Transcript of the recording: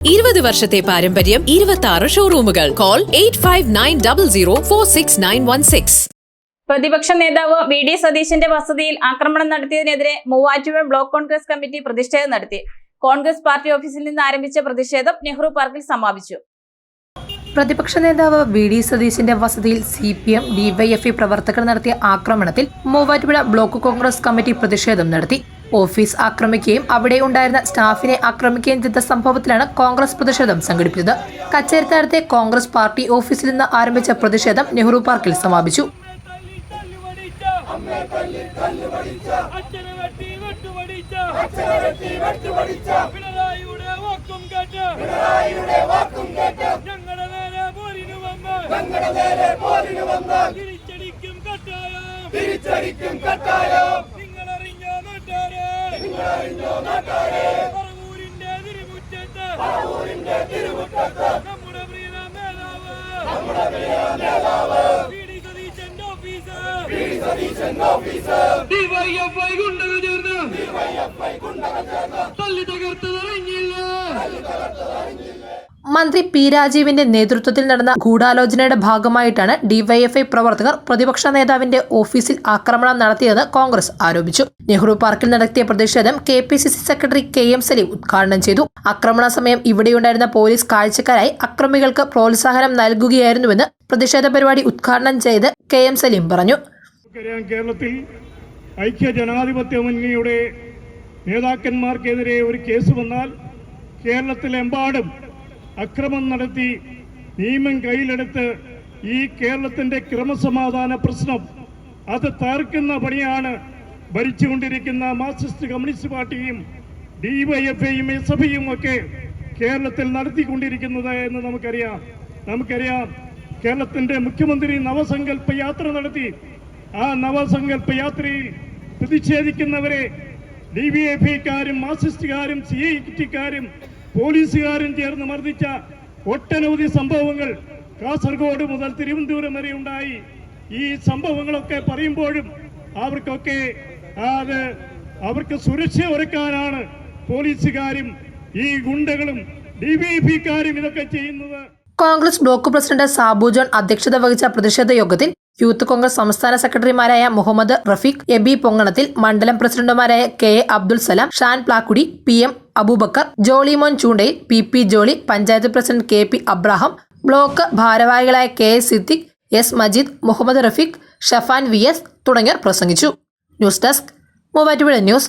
ഇരുപത് വർഷത്തെ പാരമ്പര്യം ഇരുപത്തി ആറ് ഷോറൂമുകൾ call eight five nine double zero four six nine one six പ്രതിപക്ഷ നേതാവ് വി ഡി സതീശന്റെ വസതിയിൽ ആക്രമണം നടത്തിയതിനെതിരെ മൂവാറ്റുപുഴ ബ്ലോക്ക് കോൺഗ്രസ് കമ്മിറ്റി പ്രതിഷേധം നടത്തി. കോൺഗ്രസ് പാർട്ടി ഓഫീസിൽ നിന്ന് ആരംഭിച്ച പ്രതിഷേധം നെഹ്റു പാർക്കിൽ സമാപിച്ചു. പ്രതിപക്ഷ നേതാവ് വി ഡി സതീശിന്റെ വസതിയിൽ സി പി എം ഡിവൈഎഫ്ഐ പ്രവർത്തകർ നടത്തിയ ആക്രമണത്തിൽ മൂവാറ്റുപുഴ ബ്ലോക്ക് കോൺഗ്രസ് കമ്മിറ്റി പ്രതിഷേധം നടത്തി. ഓഫീസ് ആക്രമിക്കുകയും അവിടെ ഉണ്ടായിരുന്ന സ്റ്റാഫിനെ ആക്രമിക്കുകയും ചെയ്ത സംഭവത്തിലാണ് കോൺഗ്രസ് പ്രതിഷേധം സംഘടിപ്പിച്ചത് കച്ചേരിത്താരത്തെ കോൺഗ്രസ് പാർട്ടി ഓഫീസിൽ നിന്ന് ആരംഭിച്ച പ്രതിഷേധം നെഹ്റു പാർക്കിൽ സമാപിച്ചു കട്ടായം തിരിച്ചടിക്കും കട്ടായം നാട്ടാരെ പറവൂരിന്റെ തിരുമുറ്റത്ത് നമ്മുടെ പ്രിയ നേതാവ് വി ഡി സതീശന്റെ ഓഫീസ് ഡിവൈഎഫ്ഐ ഗുണ്ടകൾ ചേർന്ന്. തല്ലി തകർത്തതറിഞ്ഞില്ല. മന്ത്രി പി രാജീവിന്റെ നേതൃത്വത്തിൽ നടന്ന ഗൂഢാലോചനയുടെ ഭാഗമായിട്ടാണ് ഡിവൈഎഫ്ഐ പ്രവർത്തകർ പ്രതിപക്ഷ നേതാവിന്റെ ഓഫീസിൽ ആക്രമണം നടത്തിയതെന്ന് കോൺഗ്രസ് ആരോപിച്ചു. നെഹ്റു പാർക്കിൽ നടത്തിയ പ്രതിഷേധം K P C C secretary K M Salim ഉദ്ഘാടനം ചെയ്തു. ആക്രമണ സമയം ഇവിടെയുണ്ടായിരുന്ന പോലീസ് കാഴ്ചക്കാരായി അക്രമികൾക്ക് പ്രോത്സാഹനം നൽകുകയായിരുന്നുവെന്ന് പ്രതിഷേധ പരിപാടി ഉദ്ഘാടനം ചെയ്ത് കെ എം സലീം പറഞ്ഞു. കേരളത്തിൽ ഐക്യ ജനാധിപത്യ മുന്നണിയുടെ നേതാക്കന്മാർക്കെതിരെ ഒരു കേസ് വന്നാൽ കേരളത്തിലെമ്പാടും അക്രമം നടത്തി നിയമം കയ്യിലെടുത്ത് ഈ കേരളത്തിന്റെ ക്രമസമാധാന പ്രശ്നം അത് തകർക്കുന്ന പണിയാണ് ഭരിച്ചുകൊണ്ടിരിക്കുന്ന മാർക്സിസ്റ്റ് കമ്മ്യൂണിസ്റ്റ് പാർട്ടിയും ഡിവൈഎഫ്ഐയും എസ് എഫ് ഒക്കെ കേരളത്തിൽ നടത്തിക്കൊണ്ടിരിക്കുന്നത് എന്ന് നമുക്കറിയാം. നമുക്കറിയാം കേരളത്തിന്റെ മുഖ്യമന്ത്രി നവസങ്കല്പ യാത്ര നടത്തി. ആ നവസങ്കല്പ യാത്രയിൽ പ്രതിഷേധിക്കുന്നവരെ ഡി വി എഫ് ഐക്കാരും മാർക്സിസ്റ്റുകാരും സി ഐ ടിക്കാരും പോലീസുകാരും ചേർന്ന് മർദ്ദിച്ച ഒട്ടനവധി സംഭവങ്ങൾ കാസർഗോഡ് മുതൽ തിരുവനന്തപുരം വരെ ഉണ്ടായി. ഈ സംഭവങ്ങളൊക്കെ പറയുമ്പോഴും അവർക്കൊക്കെ അത് അവർക്ക് സുരക്ഷ ഒരുക്കാനാണ് പോലീസുകാരും ഈ ഗുണ്ടകളും ഡി വി പി കാരും ഇതൊക്കെ ചെയ്യുന്നത്. കോൺഗ്രസ് ബ്ലോക്ക് പ്രസിഡന്റ് സാബു ജോൺ അധ്യക്ഷത വഹിച്ച പ്രതിഷേധ യോഗത്തിൽ യൂത്ത് കോൺഗ്രസ് സംസ്ഥാന സെക്രട്ടറിമാരായ മുഹമ്മദ് റഫീഖ് എബി പൊങ്ങണത്തിൽ മണ്ഡലം പ്രസിഡന്റുമാരായ K A Abdul Salam Shan Plakkudy P M Aboobacker Jollymon Choondayil P P Jolly panchayat president K P Abraham block ഭാരവാഹികളായ K S Siddique S Majeed Muhammad Rafeeq Shafan V S തുടങ്ങിയവർ പ്രസംഗിച്ചു. News desk Muvattupuzha news.